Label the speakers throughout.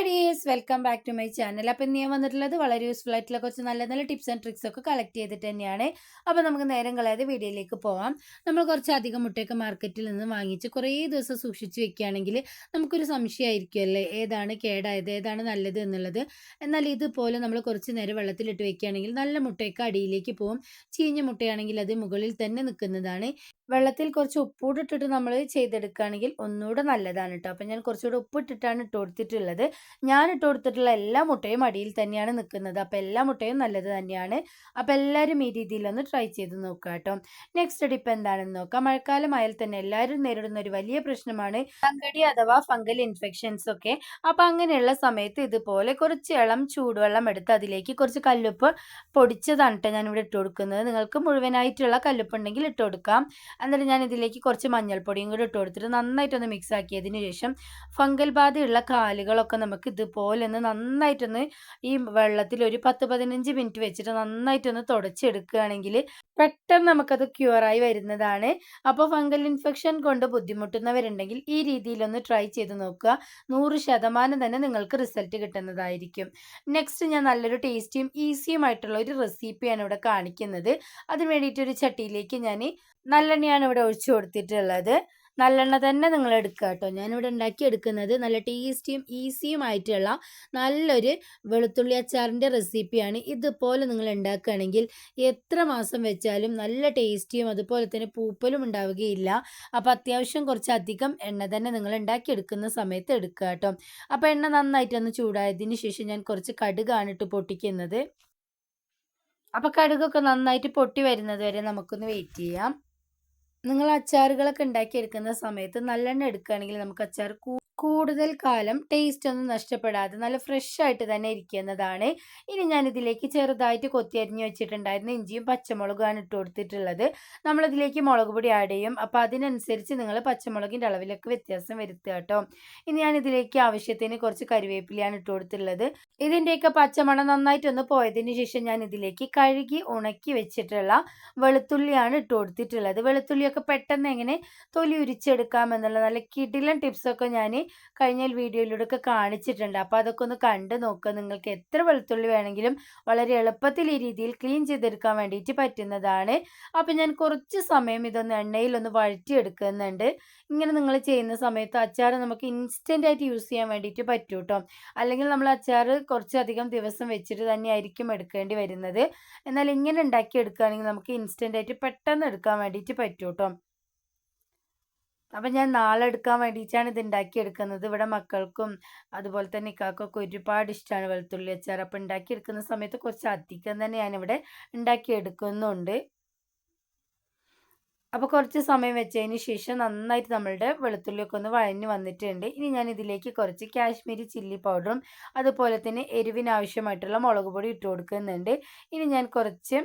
Speaker 1: Hi dears welcome back to my channel. അപ്പം ഇന്ന് ഞാൻ വന്നിട്ടുള്ളത് വളരെ യൂസ്ഫുൾ ആയിട്ടുള്ള കുറച്ച് നല്ല നല്ല ടിപ്സ് ആൻഡ് ട്രിക്സ് ഒക്കെ കളക്ട് ചെയ്തിട്ട് തന്നെയാണ്. അപ്പോൾ നമുക്ക് നേരം കളയാതെ വീഡിയോയിലേക്ക് പോവാം. നമ്മൾ കുറച്ച് അധികം മുട്ടയൊക്കെ മാർക്കറ്റിൽ നിന്ന് വാങ്ങിച്ച് കുറേ ദിവസം സൂക്ഷിച്ച് വെക്കുകയാണെങ്കിൽ നമുക്കൊരു സംശയമായിരിക്കുമല്ലേ ഏതാണ് കേടായത്? ഏതാണ് നല്ലത് എന്നുള്ളത്. എന്നാൽ ഇതുപോലെ നമ്മൾ കുറച്ച് നേരം വെള്ളത്തിലിട്ട് വെക്കുകയാണെങ്കിൽ നല്ല മുട്ടയൊക്കെ അടിയിലേക്ക് പോകും ചീഞ്ഞ മുട്ടയാണെങ്കിൽ അത് മുകളിൽ തന്നെ നിൽക്കുന്നതാണ്. വെള്ളത്തിൽ കുറച്ച് ഉപ്പൂടിട്ടിട്ട് നമ്മൾ ചെയ്തെടുക്കുകയാണെങ്കിൽ ഒന്നുകൂടെ നല്ലതാണ് കേട്ടോ. അപ്പം ഞാൻ കുറച്ചുകൂടെ ഉപ്പിട്ടിട്ടാണ് ഇട്ട് കൊടുത്തിട്ടുള്ളത്. ഞാൻ ഇട്ട് കൊടുത്തിട്ടുള്ള എല്ലാ മുട്ടയും അടിയിൽ തന്നെയാണ് നിൽക്കുന്നത്. അപ്പോൾ എല്ലാ മുട്ടയും നല്ലത് തന്നെയാണ്. അപ്പോൾ എല്ലാവരും ഈ രീതിയിലൊന്ന് ട്രൈ ചെയ്ത് നോക്കുക കേട്ടോ. നെക്സ്റ്റ് ടിപ്പ് എന്താണെന്ന് നോക്കാം. മഴക്കാലമായാൽ തന്നെ എല്ലാവരും നേരിടുന്ന ഒരു വലിയ പ്രശ്നമാണ് പങ്കടി അഥവാ ഫംഗൽ ഇൻഫെക്ഷൻസ് ഒക്കെ. അപ്പോൾ അങ്ങനെയുള്ള സമയത്ത് ഇതുപോലെ കുറച്ച് ഇളം ചൂടുവെള്ളം എടുത്ത് അതിലേക്ക് കുറച്ച് കല്ലുപ്പ് പൊടിച്ചതാണ് കേട്ടോ ഇവിടെ ഇട്ട് കൊടുക്കുന്നത്. നിങ്ങൾക്ക് മുഴുവനായിട്ടുള്ള കല്ലുപ്പ് ഉണ്ടെങ്കിൽ ഇട്ട് കൊടുക്കാം. എന്നിട്ട് ഞാൻ ഇതിലേക്ക് കുറച്ച് മഞ്ഞൾപ്പൊടിയും കൂടി ഇട്ട് കൊടുത്തിട്ട് നന്നായിട്ടൊന്ന് മിക്സ് ആക്കിയതിന് ശേഷം ഫംഗൽ ബാധയുള്ള കാലുകളൊക്കെ നമുക്ക് ഇതുപോലെ ഒന്ന് നന്നായിട്ടൊന്ന് ഈ വെള്ളത്തിൽ ഒരു പത്ത് പതിനഞ്ച് മിനിറ്റ് വെച്ചിട്ട് നന്നായിട്ടൊന്ന് തുടച്ചെടുക്കുകയാണെങ്കിൽ പെട്ടെന്ന് നമുക്കത് ക്യൂറായി വരുന്നതാണ്. അപ്പോൾ ഫംഗൽ ഇൻഫെക്ഷൻ കൊണ്ട് ബുദ്ധിമുട്ടുന്നവരുണ്ടെങ്കിൽ ഈ രീതിയിലൊന്ന് ട്രൈ ചെയ്ത് നോക്കുക. നൂറ് ശതമാനം തന്നെ നിങ്ങൾക്ക് റിസൾട്ട് കിട്ടുന്നതായിരിക്കും. നെക്സ്റ്റ് ഞാൻ നല്ലൊരു ടേസ്റ്റിയും ഈസിയുമായിട്ടുള്ള ഒരു റെസിപ്പിയാണ് ഇവിടെ കാണിക്കുന്നത്. അതിന് വേണ്ടിയിട്ടൊരു ചട്ടിയിലേക്ക് ഞാൻ നല്ലെണ്ണയാണ് ഇവിടെ ഒഴിച്ചു കൊടുത്തിട്ടുള്ളത്. നല്ലെണ്ണ തന്നെ നിങ്ങൾ എടുക്കുക കേട്ടോ. ഞാനിവിടെ ഉണ്ടാക്കി എടുക്കുന്നത് നല്ല ടേസ്റ്റിയും ഈസിയും ആയിട്ടുള്ള നല്ലൊരു വെളുത്തുള്ളി അച്ചാറിന്റെ റെസിപ്പിയാണ്. ഇതുപോലെ നിങ്ങൾ ഉണ്ടാക്കുകയാണെങ്കിൽ എത്ര മാസം വെച്ചാലും നല്ല ടേസ്റ്റിയും അതുപോലെ തന്നെ പൂപ്പലും ഉണ്ടാവുകയില്ല. അപ്പോൾ അത്യാവശ്യം കുറച്ചധികം എണ്ണ തന്നെ നിങ്ങൾ ഉണ്ടാക്കിയെടുക്കുന്ന സമയത്ത് എടുക്കുക കേട്ടോ. അപ്പോൾ എണ്ണ നന്നായിട്ടൊന്ന് ചൂടായതിന് ശേഷം ഞാൻ കുറച്ച് കടുകാണ് ഇട്ട് പൊട്ടിക്കുന്നത്. അപ്പോൾ കടുകൊക്കെ നന്നായിട്ട് പൊട്ടി വരുന്നത് വരെ നമുക്കൊന്ന് വെയിറ്റ് ചെയ്യാം. നിങ്ങൾ അച്ചാറുകളൊക്കെ ഉണ്ടാക്കിയെടുക്കുന്ന സമയത്ത് നല്ലെണ്ണ എടുക്കുകയാണെങ്കിൽ നമുക്ക് അച്ചാർ കൂടുതൽ കാലം ടേസ്റ്റ് ഒന്നും നഷ്ടപ്പെടാതെ നല്ല ഫ്രഷ് ആയിട്ട് തന്നെ ഇരിക്കുന്നതാണ്. ഇനി ഞാൻ ഇതിലേക്ക് ചെറുതായിട്ട് കൊത്തി അരിഞ്ഞു വെച്ചിട്ടുണ്ടായിരുന്ന ഇഞ്ചിയും പച്ചമുളകുമാണ് ഇട്ട് കൊടുത്തിട്ടുള്ളത്. നമ്മളിതിലേക്ക് മുളക് പൊടി ആഡ് ചെയ്യും. അപ്പോൾ അതിനനുസരിച്ച് നിങ്ങൾ പച്ചമുളകിന്റെ അളവിലൊക്കെ വ്യത്യാസം വരുത്തുക കേട്ടോ. ഇനി ഞാൻ ഇതിലേക്ക് ആവശ്യത്തിന് കുറച്ച് കറിവേപ്പിലയാണ് ഇട്ട് കൊടുത്തിട്ടുള്ളത്. ഇതിന്റെയൊക്കെ പച്ചമണം നന്നായിട്ടൊന്ന് പോയതിന് ശേഷം ഞാൻ ഇതിലേക്ക് കഴുകി ഉണക്കി വെച്ചിട്ടുള്ള വെളുത്തുള്ളിയാണ് ഇട്ട് കൊടുത്തിട്ടുള്ളത്. വെളുത്തുള്ളിയൊക്കെ പെട്ടെന്ന് എങ്ങനെ തൊലി ഉരിച്ചെടുക്കാം എന്നുള്ള നല്ല കിടിലൻ ടിപ്സൊക്കെ ഞാൻ കഴിഞ്ഞ വീഡിയോയിലൂടെ ഒക്കെ കാണിച്ചിട്ടുണ്ട്. അപ്പോൾ അതൊക്കെ ഒന്ന് കണ്ട് നോക്കുക നിങ്ങൾക്ക് എത്ര വെളുത്തുള്ളി വേണമെങ്കിലും വളരെ എളുപ്പത്തിൽ ഈ രീതിയിൽ ക്ലീൻ ചെയ്തെടുക്കാൻ വേണ്ടിയിട്ട് പറ്റുന്നതാണ്. അപ്പോൾ ഞാൻ കുറച്ച് സമയം ഇതൊന്ന് എണ്ണയിലൊന്ന് വഴറ്റിയെടുക്കുന്നുണ്ട്. ഇങ്ങനെ നിങ്ങൾ ചെയ്യുന്ന സമയത്ത് അച്ചാർ നമുക്ക് ഇൻസ്റ്റന്റ് ആയിട്ട് യൂസ് ചെയ്യാൻ വേണ്ടിയിട്ട് പറ്റും കേട്ടോ അല്ലെങ്കിൽ നമ്മൾ അച്ചാർ കുറച്ചധികം ദിവസം വെച്ചിട്ട് തന്നെയായിരിക്കും എടുക്കേണ്ടി വരുന്നത്. എന്നാൽ ഇങ്ങനെ ഉണ്ടാക്കി എടുക്കുകയാണെങ്കിൽ നമുക്ക് ഇൻസ്റ്റന്റ് ആയിട്ട് പെട്ടെന്ന് എടുക്കാൻ വേണ്ടിയിട്ട് പറ്റും കേട്ടോ അപ്പം ഞാൻ നാളെ എടുക്കാൻ വേണ്ടിയിട്ടാണ് ഇത് ഉണ്ടാക്കിയെടുക്കുന്നത് ഇവിടെ മക്കൾക്കും അതുപോലെ തന്നെ ഇക്കാക്കൊക്കെ ഒരുപാട് ഇഷ്ടമാണ് വെളുത്തുള്ളി അച്ചാർ. അപ്പം ഉണ്ടാക്കിയെടുക്കുന്ന സമയത്ത് കുറച്ച് അധികം തന്നെ ഞാനിവിടെ ഉണ്ടാക്കിയെടുക്കുന്നുണ്ട് അപ്പോൾ കുറച്ച് സമയം വെച്ചതിന് ശേഷം നന്നായിട്ട് നമ്മളുടെ വെളുത്തുള്ളിയൊക്കെ ഒന്ന് വഴഞ്ഞ് വന്നിട്ടുണ്ട്. ഇനി ഞാൻ ഇതിലേക്ക് കുറച്ച് കാശ്മീരി ചില്ലി പൗഡറും അതുപോലെ തന്നെ എരിവിനാവശ്യമായിട്ടുള്ള മുളക് പൊടി ഇട്ട് കൊടുക്കുന്നുണ്ട്. ഇനി ഞാൻ കുറച്ച്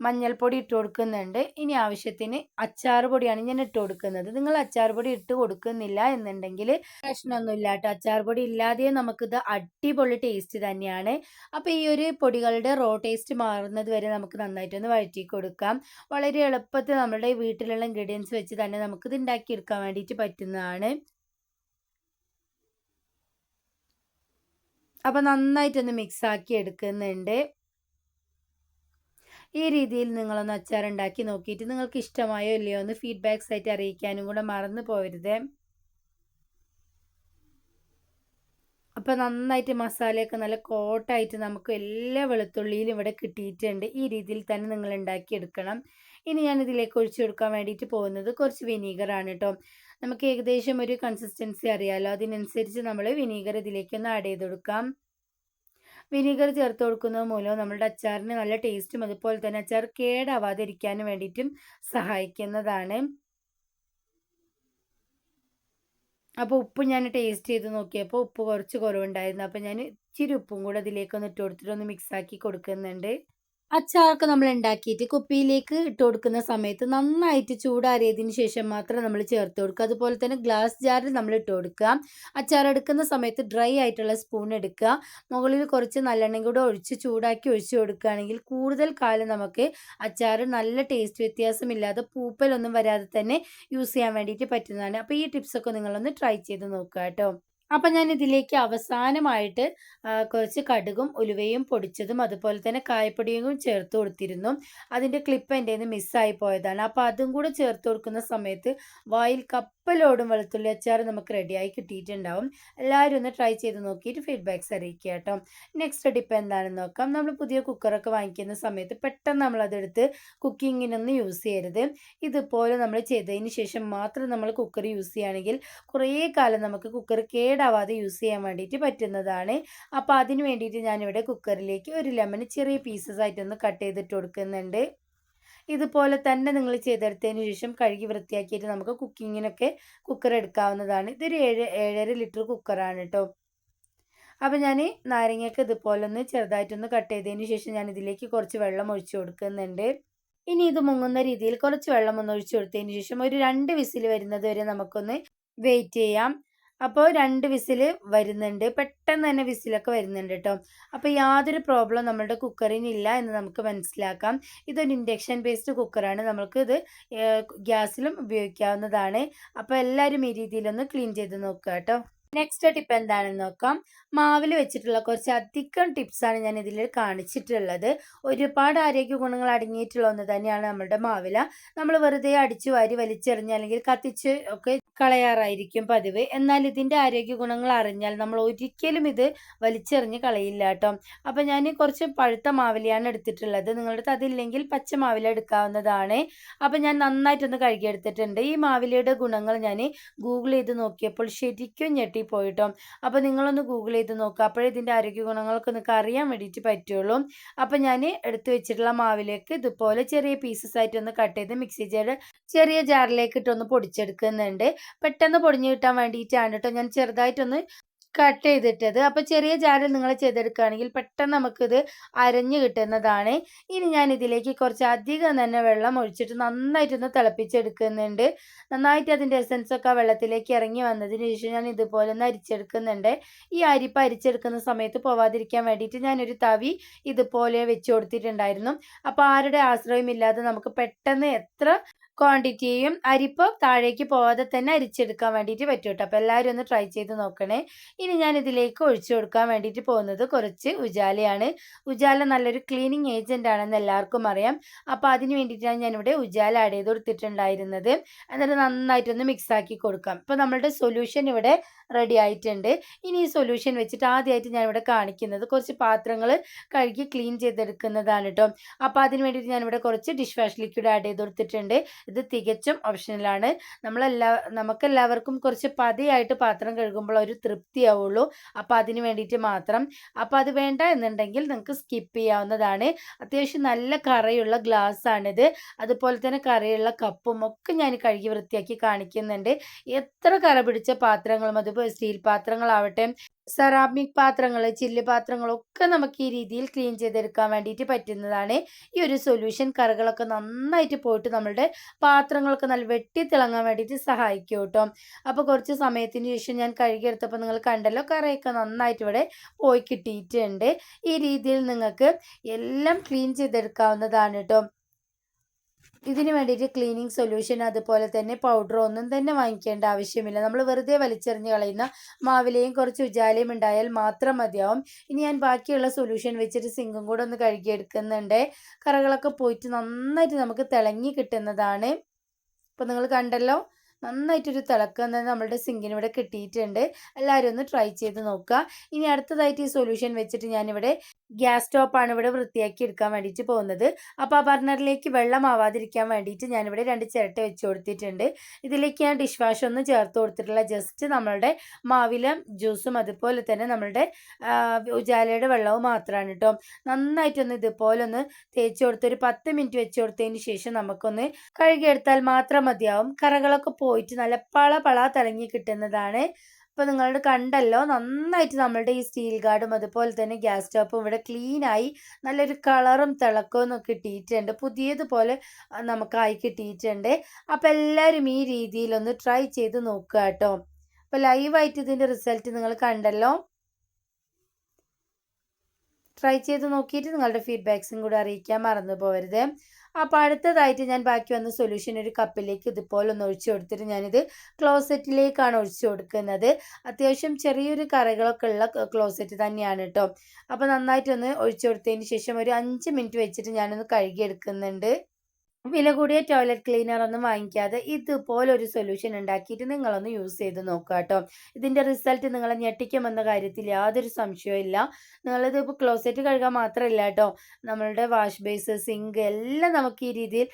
Speaker 1: മഞ്ഞൾപ്പൊടി ഇട്ട് കൊടുക്കുന്നുണ്ട്. ഇനി ആവശ്യത്തിന് അച്ചാർ പൊടിയാണ് ഞാൻ ഇട്ട് കൊടുക്കുന്നത്. നിങ്ങൾ അച്ചാർ പൊടി ഇട്ട് കൊടുക്കുന്നില്ല എന്നുണ്ടെങ്കിൽ പ്രശ്നമൊന്നുമില്ല കേട്ടോ അച്ചാർ പൊടി ഇല്ലാതെ നമുക്കിത് അടിപൊളി ടേസ്റ്റ് തന്നെയാണ്. അപ്പോൾ ഈ ഒരു പൊടികളുടെ റോ ടേസ്റ്റ് മാറുന്നത് വരെ നമുക്ക് നന്നായിട്ടൊന്ന് വഴറ്റി കൊടുക്കാം. വളരെ എളുപ്പത്തിൽ നമ്മുടെ വീട്ടിലുള്ള ഇൻഗ്രീഡിയൻസ് വെച്ച് തന്നെ നമുക്കിത് ഉണ്ടാക്കിയെടുക്കാൻ വേണ്ടിയിട്ട് പറ്റുന്നതാണ്. അപ്പോൾ നന്നായിട്ടൊന്ന് മിക്സ് ആക്കി എടുക്കുന്നുണ്ട്. ഈ രീതിയിൽ നിങ്ങളൊന്ന് അച്ചാറുണ്ടാക്കി നോക്കിയിട്ട് നിങ്ങൾക്ക് ഇഷ്ടമായോ ഇല്ലയോ എന്ന് ഫീഡ്ബാക്ക്സ് ആയിട്ട് അറിയിക്കാനും കൂടെ മറന്നു പോകരുത് അപ്പോൾ നന്നായിട്ട് മസാലയൊക്കെ നല്ല കോട്ടായിട്ട് നമുക്ക് എല്ലാ വെളുത്തുള്ളിയിലും ഇവിടെ കിട്ടിയിട്ടുണ്ട്. ഈ രീതിയിൽ തന്നെ നിങ്ങൾ ഉണ്ടാക്കിയെടുക്കണം. ഇനി ഞാൻ ഇതിലേക്ക് ഒഴിച്ചു കൊടുക്കാൻ വേണ്ടിയിട്ട് പോകുന്നത് കുറച്ച് വിനീഗറാണ് കേട്ടോ നമുക്ക് ഏകദേശം ഒരു കൺസിസ്റ്റൻസി അറിയാമല്ലോ അതിനനുസരിച്ച് നമ്മൾ വിനീഗർ ഇതിലേക്കൊന്ന് ആഡ് ചെയ്ത് കൊടുക്കാം. വിനീഗർ ചേർത്ത് കൊടുക്കുന്നത് മൂലം നമ്മളുടെ അച്ചാറിന് നല്ല ടേസ്റ്റും അതുപോലെ തന്നെ അച്ചാർ കേടാവാതിരിക്കാനും വേണ്ടിയിട്ടും സഹായിക്കുന്നതാണ്. അപ്പോൾ ഉപ്പ് ഞാൻ ടേസ്റ്റ് ചെയ്ത് നോക്കിയപ്പോൾ ഉപ്പ് കുറച്ച് കുറവുണ്ടായിരുന്നു. അപ്പോൾ ഞാൻ ഇച്ചിരി ഉപ്പും കൂടെ അതിലേക്കൊന്ന് ഇട്ട് കൊടുത്തിട്ട് ഒന്ന് മിക്സാക്കി കൊടുക്കുന്നുണ്ട്. അച്ചാറൊക്കെ നമ്മൾ ഉണ്ടാക്കിയിട്ട് കുപ്പിയിലേക്ക് ഇട്ട് കൊടുക്കുന്ന സമയത്ത് നന്നായിട്ട് ചൂടാറിയതിന് ശേഷം മാത്രം നമ്മൾ ചേർത്ത് കൊടുക്കുക. അതുപോലെ തന്നെ ഗ്ലാസ് ജാറിൽ നമ്മൾ ഇട്ട് കൊടുക്കുക. അച്ചാർ എടുക്കുന്ന സമയത്ത് ഡ്രൈ ആയിട്ടുള്ള സ്പൂൺ എടുക്കുക. മുകളിൽ കുറച്ച് നല്ലെണ്ണയും കൂടെ ഒഴിച്ച് ചൂടാക്കി ഒഴിച്ച് കൊടുക്കുകയാണെങ്കിൽ കൂടുതൽ കാലം നമുക്ക് അച്ചാർ നല്ല ടേസ്റ്റ് വ്യത്യാസമില്ലാതെ പൂപ്പലൊന്നും വരാതെ തന്നെ യൂസ് ചെയ്യാൻ വേണ്ടിയിട്ട് പറ്റുന്നതാണ്. അപ്പോൾ ഈ ടിപ്സൊക്കെ നിങ്ങളൊന്ന് ട്രൈ ചെയ്ത് നോക്കുക കേട്ടോ. അപ്പം ഞാൻ ഇതിലേക്ക് അവസാനമായിട്ട് കുറച്ച് കടുകും ഉലുവയും പൊടിച്ചതും അതുപോലെ തന്നെ കായപ്പൊടിയും ചേർത്ത് കൊടുത്തിരുന്നു. അതിന്റെ ക്ലിപ്പ് എന്റെ നിന്ന് മിസ്സായി പോയതാണ്. അപ്പോൾ അതും കൂടെ ചേർത്ത് കൊടുക്കുന്ന സമയത്ത് വായിൽ കപ്പലോടും വെളുത്തുള്ളി അച്ചാർ നമുക്ക് റെഡിയായി കിട്ടിയിട്ടുണ്ടാവും. എല്ലാവരും ഒന്ന് ട്രൈ ചെയ്ത് നോക്കിയിട്ട് ഫീഡ്ബാക്ക്സ് അറിയിക്കുക കേട്ടോ. നെക്സ്റ്റ് ടിപ്പ് എന്താണെന്ന് നോക്കാം. നമ്മൾ പുതിയ കുക്കറൊക്കെ വാങ്ങിക്കുന്ന സമയത്ത് പെട്ടെന്ന് നമ്മളതെടുത്ത് കുക്കിങ്ങിനൊന്നും യൂസ് ചെയ്യരുത്. ഇതുപോലെ നമ്മൾ ചെയ്തതിന് ശേഷം മാത്രം നമ്മൾ കുക്കർ യൂസ് ചെയ്യുകയാണെങ്കിൽ കുറേ കാലം നമുക്ക് കുക്കർ കേടാവാതെ യൂസ് ചെയ്യാൻ വേണ്ടിയിട്ട് പറ്റുന്നതാണ്. അപ്പോൾ അതിന് വേണ്ടിയിട്ട് ഞാനിവിടെ കുക്കറിലേക്ക് ഒരു ലെമൺ ചെറിയ പീസസ് ആയിട്ടൊന്ന് കട്ട് ചെയ്തിട്ട് കൊടുക്കുന്നുണ്ട്. ഇതുപോലെ തന്നെ നിങ്ങൾ ചെയ്തെടുത്തതിന് ശേഷം കഴുകി വൃത്തിയാക്കിയിട്ട് നമുക്ക് കുക്കിങ്ങിനൊക്കെ കുക്കർ എടുക്കാവുന്നതാണ്. ഇതൊരു ഏഴ് ഏഴര ലിറ്റർ കുക്കറാണ് കേട്ടോ അപ്പോൾ ഞാൻ നാരങ്ങയൊക്കെ ഇതുപോലെ ഒന്ന് ചെറുതായിട്ടൊന്ന് കട്ട് ചെയ്തതിന് ശേഷം ഞാൻ ഇതിലേക്ക് കുറച്ച് വെള്ളം ഒഴിച്ചു കൊടുക്കുന്നുണ്ട്. ഇനി ഇത് മുങ്ങുന്ന രീതിയിൽ കുറച്ച് വെള്ളം ഒന്ന് ഒഴിച്ചു കൊടുത്തതിന് ശേഷം ഒരു രണ്ട് വിസിൽ വരുന്നത് വരെ നമുക്കൊന്ന് വെയിറ്റ് ചെയ്യാം. അപ്പോൾ രണ്ട് വിസിൽ വരുന്നുണ്ട്. പെട്ടെന്ന് തന്നെ വിസിലൊക്കെ വരുന്നുണ്ട് കേട്ടോ. അപ്പോൾ യാതൊരു പ്രോബ്ലം നമ്മളുടെ കുക്കറിനില്ല എന്ന് നമുക്ക് മനസ്സിലാക്കാം. ഇതൊരു ഇൻഡക്ഷൻ ബേസ്ഡ് കുക്കറാണ് നമ്മൾക്ക് ഇത് ഗ്യാസിലും ഉപയോഗിക്കാവുന്നതാണ്. അപ്പോൾ എല്ലാവരും ഈ രീതിയിലൊന്ന് ക്ലീൻ ചെയ്ത് നോക്കുക കേട്ടോ. നെക്സ്റ്റ് ടിപ്പ് എന്താണെന്ന് നോക്കാം. മാവിൽ വെച്ചിട്ടുള്ള കുറച്ച് അധികം ടിപ്സാണ് ഞാൻ ഇതിൽ കാണിച്ചിട്ടുള്ളത്. ഒരുപാട് ആരോഗ്യ ഗുണങ്ങൾ അടങ്ങിയിട്ടുള്ള ഒന്ന് തന്നെയാണ് നമ്മുടെ മാവില. നമ്മൾ വെറുതെ അടിച്ചു വാരി വലിച്ചെറിഞ്ഞ് അല്ലെങ്കിൽ കത്തിച്ച് ഒക്കെ കളയാറായിരിക്കും പതിവ്. എന്നാൽ ഇതിന്റെ ആരോഗ്യ ഗുണങ്ങൾ അറിഞ്ഞാൽ നമ്മൾ ഒരിക്കലും ഇത് വലിച്ചെറിഞ്ഞ് കളയില്ല കേട്ടോ. അപ്പോൾ ഞാൻ കുറച്ച് പഴുത്ത മാവിലയാണ് എടുത്തിട്ടുള്ളത്. നിങ്ങളുടെ അതില്ലെങ്കിൽ പച്ച മാവില എടുക്കാവുന്നതാണ്. അപ്പോൾ ഞാൻ നന്നായിട്ടൊന്ന് കഴുകിയെടുത്തിട്ടുണ്ട്. ഈ മാവിലയുടെ ഗുണങ്ങൾ ഞാൻ ഗൂഗിൾ ചെയ്ത് നോക്കിയപ്പോൾ ശരിക്കും ഞെട്ടിപ്പോയിട്ടോ അപ്പോൾ നിങ്ങളൊന്ന് ഗൂഗിൾ നോക്കുക അപ്പോഴേ ഇതിന്റെ ആരോഗ്യ ഗുണങ്ങളൊക്കെ നിങ്ങൾക്ക് അറിയാൻ വേണ്ടിയിട്ട് പറ്റുള്ളൂ. അപ്പോൾ ഞാൻ എടുത്തു വെച്ചിട്ടുള്ള മാവിലേക്ക് ഇതുപോലെ ചെറിയ പീസസ് ആയിട്ട് ഒന്ന് കട്ട് ചെയ്ത് മിക്സി ചെയ്ത് ചെറിയ ജാറിലേക്ക് ഇട്ടൊന്ന് പൊടിച്ചെടുക്കുന്നുണ്ട്. പെട്ടെന്ന് പൊടിഞ്ഞു കിട്ടാൻ വേണ്ടിയിട്ടാണ് കേട്ടോ ഞാൻ ചെറുതായിട്ടൊന്ന് കട്ട് ചെയ്തിട്ടത് അപ്പോൾ ചെറിയ ജാറിൽ നിങ്ങൾ ചെയ്തെടുക്കുകയാണെങ്കിൽ പെട്ടെന്ന് നമുക്കിത് അരഞ്ഞു കിട്ടുന്നതാണ്. ഇനി ഞാൻ ഇതിലേക്ക് കുറച്ച് അധികം തന്നെ വെള്ളം ഒഴിച്ചിട്ട് നന്നായിട്ടൊന്ന് തിളപ്പിച്ചെടുക്കുന്നുണ്ട്. നന്നായിട്ട് അതിന്റെ എസൻസ് ഒക്കെ വെള്ളത്തിലേക്ക് ഇറങ്ങി വന്നതിന് ശേഷം ഞാൻ ഇതുപോലെ ഒന്ന് അരിച്ചെടുക്കുന്നുണ്ട്. ഈ അരിപ്പ് അരിച്ചെടുക്കുന്ന സമയത്ത് പോവാതിരിക്കാൻ വേണ്ടിയിട്ട് ഞാനൊരു തവി ഇതുപോലെ വെച്ച് കൊടുത്തിട്ടുണ്ടായിരുന്നു. അപ്പോൾ ആരുടെ ആശ്രയമില്ലാതെ നമുക്ക് പെട്ടെന്ന് എത്ര ക്വാണ്ടിറ്റിയും അരിപ്പ് താഴേക്ക് പോവാതെ തന്നെ അരിച്ചെടുക്കാൻ വേണ്ടിയിട്ട് പറ്റും കേട്ടോ അപ്പോൾ എല്ലാവരും ഒന്ന് ട്രൈ ചെയ്ത് നോക്കണേ. ഇനി ഞാൻ ഇതിലേക്ക് ഒഴിച്ചു കൊടുക്കാൻ വേണ്ടിയിട്ട് പോകുന്നത് കുറച്ച് ഉജാലയാണ്. ഉജാല നല്ലൊരു ക്ലീനിങ് ഏജന്റ് ആണെന്ന് എല്ലാവർക്കും അറിയാം. അപ്പോൾ അതിന് വേണ്ടിയിട്ടാണ് ഞാനിവിടെ ഉജാല ആഡ് ചെയ്ത് കൊടുത്തിട്ടുണ്ടായിരുന്നത്. എന്നിട്ട് നന്നായിട്ടൊന്ന് മിക്സ് ആക്കി കൊടുക്കാം. ഇപ്പോൾ നമ്മളുടെ സൊല്യൂഷൻ ഇവിടെ റെഡി ആയിട്ടുണ്ട്. ഇനി ഈ സൊല്യൂഷൻ വെച്ചിട്ട് ആദ്യമായിട്ട് ഞാനിവിടെ കാണിക്കുന്നത് കുറച്ച് പാത്രങ്ങൾ കഴുകി ക്ലീൻ ചെയ്തെടുക്കുന്നതാണ് കേട്ടോ അപ്പോൾ അതിന് വേണ്ടിയിട്ട് ഞാനിവിടെ കുറച്ച് ഡിഷ് വാഷ് ലിക്വിഡ് ആഡ് ചെയ്ത് കൊടുത്തിട്ടുണ്ട്. ഇത് തികച്ചും ഓപ്ഷനിലാണ് നമ്മളെല്ലാ നമുക്കെല്ലാവർക്കും കുറച്ച് പതിയായിട്ട് പാത്രം കഴുകുമ്പോൾ ഒരു തൃപ്തിയാവുള്ളൂ. അപ്പോൾ അതിന് വേണ്ടിയിട്ട് മാത്രം. അപ്പോൾ അത് വേണ്ട എന്നുണ്ടെങ്കിൽ നിങ്ങൾക്ക് സ്കിപ്പ് ചെയ്യാവുന്നതാണ്. അത്യാവശ്യം നല്ല കറയുള്ള ഗ്ലാസ് ആണിത്. അതുപോലെ തന്നെ കറയുള്ള കപ്പും ഒക്കെ ഞാൻ കഴുകി വൃത്തിയാക്കി കാണിക്കുന്നുണ്ട്. എത്ര കറ പിടിച്ച പാത്രങ്ങളും അതുപോലെ സ്റ്റീൽ പാത്രങ്ങളാവട്ടെ സെറാമിക് പാത്രങ്ങൾ ചില്ല് പാത്രങ്ങളൊക്കെ നമുക്ക് ഈ രീതിയിൽ ക്ലീൻ ചെയ്തെടുക്കാൻ വേണ്ടിയിട്ട് പറ്റുന്നതാണ്. ഈ ഒരു സൊല്യൂഷൻ കറകളൊക്കെ നന്നായിട്ട് പോയിട്ട് നമ്മളുടെ പാത്രങ്ങളൊക്കെ നല്ല വെട്ടി തിളങ്ങാൻ വേണ്ടിയിട്ട് സഹായിക്കും കേട്ടോ. അപ്പോൾ കുറച്ച് സമയത്തിന് ശേഷം ഞാൻ കഴുകിയെടുത്തപ്പോൾ നിങ്ങൾ കണ്ടല്ലോ കറയൊക്കെ നന്നായിട്ട് ഇവിടെ പോയി കിട്ടിയിട്ടുണ്ട്. ഈ രീതിയിൽ നിങ്ങൾക്ക് എല്ലാം ക്ലീൻ ചെയ്തെടുക്കാവുന്നതാണ് കേട്ടോ. ഇതിന് വേണ്ടിയിട്ട് ക്ലീനിങ് സൊല്യൂഷൻ അതുപോലെ തന്നെ പൗഡർ ഒന്നും തന്നെ വാങ്ങിക്കേണ്ട ആവശ്യമില്ല. നമ്മൾ വെറുതെ വലിച്ചെറിഞ്ഞ് കളയുന്ന മാവിലയും കുറച്ച് ഉജാലയും ഉണ്ടായാൽ മാത്രം മതിയാവും. ഇനി ഞാൻ ബാക്കിയുള്ള സൊല്യൂഷൻ വെച്ചിട്ട് സിങ്കും കൂടെ ഒന്ന് കഴുകിയെടുക്കുന്നുണ്ട് കറകളൊക്കെ പോയിട്ട് നന്നായിട്ട് നമുക്ക് തിളങ്ങി കിട്ടുന്നതാണ്. ഇപ്പം നിങ്ങൾ കണ്ടല്ലോ നന്നായിട്ടൊരു തിളക്കം തന്നെ നമ്മളുടെ സിങ്കിന് ഇവിടെ കിട്ടിയിട്ടുണ്ട്. എല്ലാവരും ഒന്ന് ട്രൈ ചെയ്ത് നോക്കുക. ഇനി അടുത്തതായിട്ട് ഈ സൊല്യൂഷൻ വെച്ചിട്ട് ഞാനിവിടെ ഗ്യാസ് സ്റ്റോപ്പാണ് ഇവിടെ വൃത്തിയാക്കി എടുക്കാൻ വേണ്ടിയിട്ട് പോകുന്നത്. അപ്പോൾ ആ ബർണറിലേക്ക് വെള്ളം ആവാതിരിക്കാൻ വേണ്ടിയിട്ട് ഞാനിവിടെ രണ്ട് ചിരട്ട വെച്ച് കൊടുത്തിട്ടുണ്ട്. ഇതിലേക്ക് ഞാൻ ഡിഷ് വാഷ് ഒന്ന് ചേർത്ത് കൊടുത്തിട്ടുള്ള ജസ്റ്റ് നമ്മളുടെ മാവില ജ്യൂസും അതുപോലെ തന്നെ നമ്മളുടെ ഉജാലയുടെ വെള്ളവും മാത്രമാണ് കേട്ടോ നന്നായിട്ടൊന്ന് ഇതുപോലെ ഒന്ന് തേച്ച് കൊടുത്ത് ഒരു പത്ത് മിനിറ്റ് വെച്ച് കൊടുത്തതിന് ശേഷം നമുക്കൊന്ന് കഴുകിയെടുത്താൽ മാത്രം മതിയാവും. കറകളൊക്കെ പോയിട്ട് നല്ല പള പള തിളങ്ങി കിട്ടുന്നതാണ്. അപ്പോൾ നിങ്ങളുടെ കണ്ടല്ലോ നന്നായിട്ട് നമ്മളുടെ ഈ സ്റ്റീൽ ഗാർഡും അതുപോലെ തന്നെ ഗ്യാസ് സ്റ്റോപ്പും ഇവിടെ ക്ലീനായി നല്ലൊരു കളറും തിളക്കവും ഒക്കെ കിട്ടിയിട്ടുണ്ട്. പുതിയതുപോലെ നമുക്കായി കിട്ടിയിട്ടുണ്ട്. അപ്പോൾ എല്ലാവരും ഈ രീതിയിലൊന്ന് ട്രൈ ചെയ്ത് നോക്കുക കേട്ടോ. അപ്പോൾ ലൈവായിട്ട് ഇതിന്റെ റിസൾട്ട് നിങ്ങൾ കണ്ടല്ലോ. ട്രൈ ചെയ്ത് നോക്കിയിട്ട് നിങ്ങളുടെ ഫീഡ്ബാക്സും കൂടെ അറിയിക്കാൻ മറന്നു പോകരുത് അപ്പോൾ അടുത്തതായിട്ട് ഞാൻ ബാക്കി വന്ന സൊല്യൂഷൻ ഒരു കപ്പിലേക്ക് ഇതുപോലെ ഒന്ന് ഒഴിച്ചു കൊടുത്തിട്ട് ഞാനിത് ക്ലോസറ്റിലേക്കാണ് ഒഴിച്ചു കൊടുക്കുന്നത്. അത്യാവശ്യം ചെറിയൊരു കറകളൊക്കെ ഉള്ള ക്ലോസറ്റ് തന്നെയാണ് കേട്ടോ അപ്പോൾ നന്നായിട്ടൊന്ന് ഒഴിച്ചു കൊടുത്തതിന് ശേഷം ഒരു അഞ്ച് മിനിറ്റ് വെച്ചിട്ട് ഞാനൊന്ന് കഴുകിയെടുക്കുന്നുണ്ട്. വില കൂടിയ ടോയ്ലറ്റ് ക്ലീനർ ഒന്നും വാങ്ങിക്കാതെ ഇതുപോലൊരു സൊല്യൂഷൻ ഉണ്ടാക്കിയിട്ട് നിങ്ങളൊന്ന് യൂസ് ചെയ്ത് നോക്കുക കേട്ടോ ഇതിന്റെ റിസൾട്ട് നിങ്ങളെ ഞെട്ടിക്കുമെന്ന കാര്യത്തിൽ യാതൊരു സംശയവും ഇല്ല. നിങ്ങളിത് ഇപ്പോൾ ക്ലോസറ്റ് കഴുകാൻ മാത്രമല്ല കേട്ടോ നമ്മളുടെ വാഷ് ബേസ് സിങ്ക് എല്ലാം നമുക്ക് ഈ രീതിയിൽ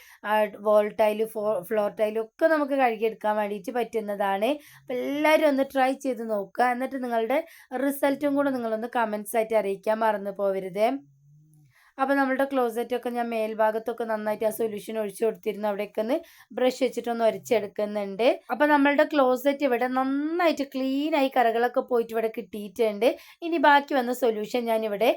Speaker 1: വോൾ ടൈൽ ഫ്ലോർ ടൈലും ഒക്കെ നമുക്ക് കഴുകിയെടുക്കാൻ വേണ്ടിയിട്ട് പറ്റുന്നതാണ്. അപ്പോൾ എല്ലാവരും ഒന്ന് ട്രൈ ചെയ്ത് നോക്കുക എന്നിട്ട് നിങ്ങളുടെ റിസൾട്ടും കൂടെ നിങ്ങളൊന്ന് കമൻസ് ആയിട്ട് അറിയിക്കാൻ മറന്നു പോകരുത് അപ്പോൾ നമ്മളുടെ ക്ലോസറ്റൊക്കെ ഞാൻ മേൽഭാഗത്തൊക്കെ നന്നായിട്ട് ആ സൊല്യൂഷൻ ഒഴിച്ചു കൊടുത്തിരുന്നു. അവിടേക്ക് ഒന്ന് ബ്രഷ് വെച്ചിട്ടൊന്ന് ഒരച്ചെടുക്കുന്നുണ്ട്. അപ്പോൾ നമ്മളുടെ ക്ലോസറ്റ് ഇവിടെ നന്നായിട്ട് ക്ലീനായി കറകളൊക്കെ പോയിട്ട് ഇവിടെ കിട്ടിയിട്ടുണ്ട്. ഇനി ബാക്കി വന്ന സൊല്യൂഷൻ ഞാൻ ഇവിടെ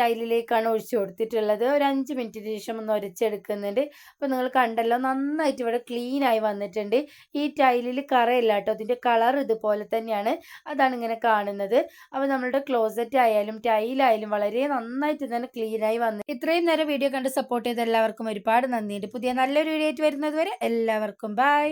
Speaker 1: ടൈലിലേക്കാണ് ഒഴിച്ചു കൊടുത്തിട്ടുള്ളത്. ഒരു അഞ്ച് മിനിറ്റിന് ശേഷം ഒന്ന് ഒരച്ചെടുക്കുന്നുണ്ട്. അപ്പോൾ നിങ്ങൾ കണ്ടല്ലോ നന്നായിട്ട് ഇവിടെ ക്ലീനായി വന്നിട്ടുണ്ട്. ഈ ടൈലിൽ കറയില്ല കേട്ടോ അതിന്റെ കളർ ഇതുപോലെ തന്നെയാണ്. അതാണ് ഇങ്ങനെ കാണുന്നത്. അപ്പോൾ നമ്മളുടെ ക്ലോസറ്റ് ആയാലും ടൈലായാലും വളരെ നന്നായിട്ട് തന്നെ ക്ലീനായി വന്നു ഇത്രയും നേരം വീഡിയോ കണ്ട് സപ്പോർട്ട് ചെയ്ത എല്ലാവർക്കും ഒരുപാട് നന്ദിയുണ്ട് പുതിയ നല്ലൊരു വീഡിയോ ആയിട്ട് വരുന്നത് വരെ എല്ലാവർക്കും ബൈ